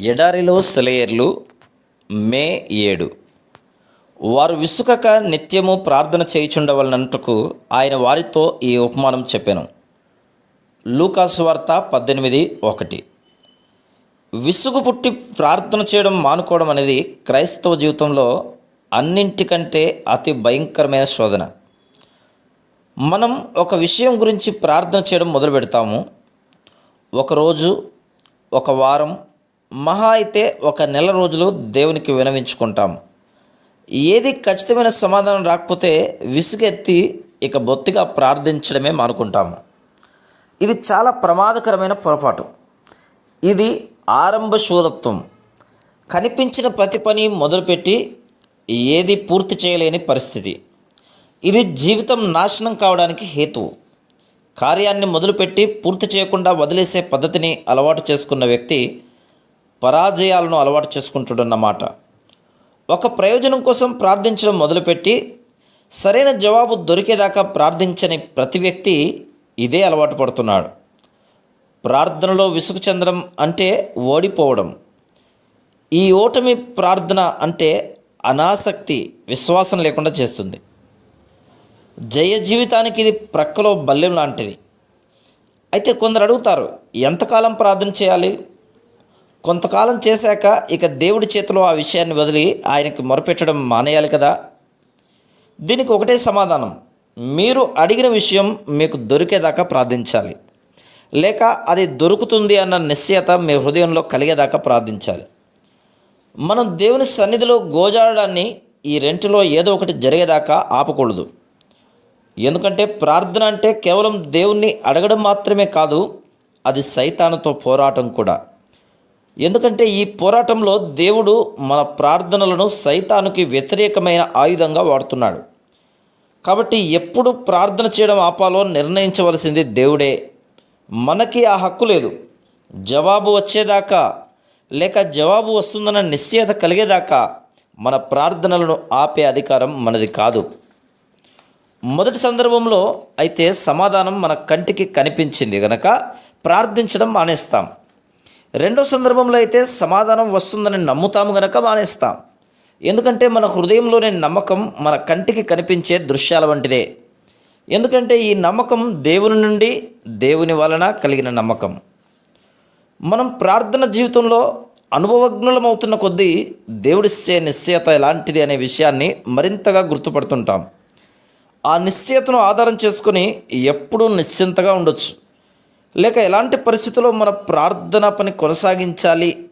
ఎడారిలో సెలయర్లు మే ఏడు. వారు విసుకక నిత్యము ప్రార్థన చేయుచుండవలనంటకు ఆయన వారితో ఈ ఉపమానం చెప్పాను. లూకాసు వార్త పద్దెనిమిది ఒకటి. విసుగు పుట్టి ప్రార్థన చేయడం మానుకోవడం అనేది క్రైస్తవ జీవితంలో అన్నింటికంటే అతి భయంకరమైన శోధన. మనం ఒక విషయం గురించి ప్రార్థన చేయడం మొదలు పెడతాము ఒకరోజు ఒక వారం మహా అయితే ఒక నెల రోజులు దేవునికి వినవించుకుంటాం. ఏది ఖచ్చితమైన సమాధానం రాకపోతే విసుగెత్తి ఇక బొత్తిగా ప్రార్థించడమే మానుకుంటాము ఇది చాలా ప్రమాదకరమైన పొరపాటు. ఇది ఆరంభ శూరత్వం కనిపించిన ప్రతి పని మొదలుపెట్టి ఏది పూర్తి చేయలేని పరిస్థితి. ఇది జీవితం నాశనం కావడానికి హేతువు కార్యాన్ని మొదలుపెట్టి పూర్తి చేయకుండా వదిలేసే పద్ధతిని అలవాటు చేసుకున్న వ్యక్తి పరాజయాలను అలవాటు చేసుకుంటాడన్నమాట ఒక ప్రయోజనం కోసం ప్రార్థించడం మొదలుపెట్టి సరైన జవాబు దొరికేదాకా ప్రార్థించని ప్రతి వ్యక్తి ఇదే అలవాటు పడుతున్నాడు. ప్రార్థనలో విసుగు చెందడం అంటే ఓడిపోవడం. ఈ ఓటమి ప్రార్థన అంటే అనాసక్తి విశ్వాసం లేకుండా చేస్తుంది. జయ జీవితానికి ఇది ప్రక్కలో బల్లెం లాంటిది. అయితే కొందరు అడుగుతారు ఎంతకాలం ప్రార్థన చేయాలి? కొంతకాలం చేశాక ఇక దేవుడి చేతిలో ఆ విషయాన్ని వదిలి ఆయనకి మొరపెట్టడం మానేయాలి కదా? దీనికి ఒకటే సమాధానం. మీరు అడిగిన విషయం మీకు దొరికేదాకా ప్రార్థించాలి. లేక అది దొరుకుతుంది అన్న నిశ్చయత మీ హృదయంలో కలిగేదాకా ప్రార్థించాలి. మనం దేవుని సన్నిధిలో గోజాడడాన్ని ఈ రెంటిలో ఏదో ఒకటి జరిగేదాకా ఆపకూడదు. ఎందుకంటే ప్రార్థన అంటే కేవలం దేవుణ్ణి అడగడం మాత్రమే కాదు అది సైతానుతో పోరాటం కూడా. ఎందుకంటే ఈ పోరాటంలో దేవుడు మన ప్రార్థనలను సైతానికి వ్యతిరేకమైన ఆయుధంగా వాడుతున్నాడు. కాబట్టి ఎప్పుడు ప్రార్థన చేయడం ఆపాలో నిర్ణయించవలసింది దేవుడే. మనకి ఆ హక్కు లేదు. జవాబు వచ్చేదాకా లేక జవాబు వస్తుందన్న నిశ్చయత కలిగేదాకా మన ప్రార్థనలను ఆపే అధికారం మనది కాదు. మొదటి సందర్భంలో అయితే సమాధానం మన కంటికి కనిపించింది గనక ప్రార్థించడం మానేస్తాం. రెండో సందర్భంలో అయితే సమాధానం వస్తుందని నమ్ముతాము గనక మానేస్తాం. ఎందుకంటే మన హృదయంలోని నమ్మకం మన కంటికి కనిపించే దృశ్యాల వంటిదే. ఎందుకంటే ఈ నమ్మకం దేవుని నుండి దేవుని వలన కలిగిన నమ్మకం. మనం ప్రార్థన జీవితంలో అనుభవజ్ఞులమవుతున్న కొద్దీ దేవుడిచ్చే నిశ్చయత ఎలాంటిది అనే విషయాన్ని మరింతగా గుర్తుపడుతుంటాం. ఆ నిశ్చయతను ఆధారం చేసుకొని ఎప్పుడూ నిశ్చింతగా ఉండొచ్చు. లేక ఎలాంటి పరిస్థితుల్లో మన ప్రార్థన పని కొనసాగించాలి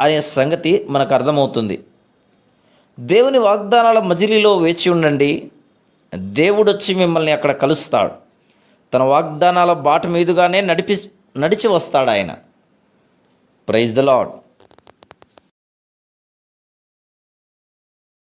అనే సంగతి మనకు అర్థమవుతుంది. దేవుని వాగ్దానాల మజిలీలో వేచి ఉండండి. దేవుడు వచ్చి మిమ్మల్ని అక్కడ కలుస్తాడు. తన వాగ్దానాల బాట మీదుగానే నడిపి నడిచి వస్తాడు ఆయన. Praise the lord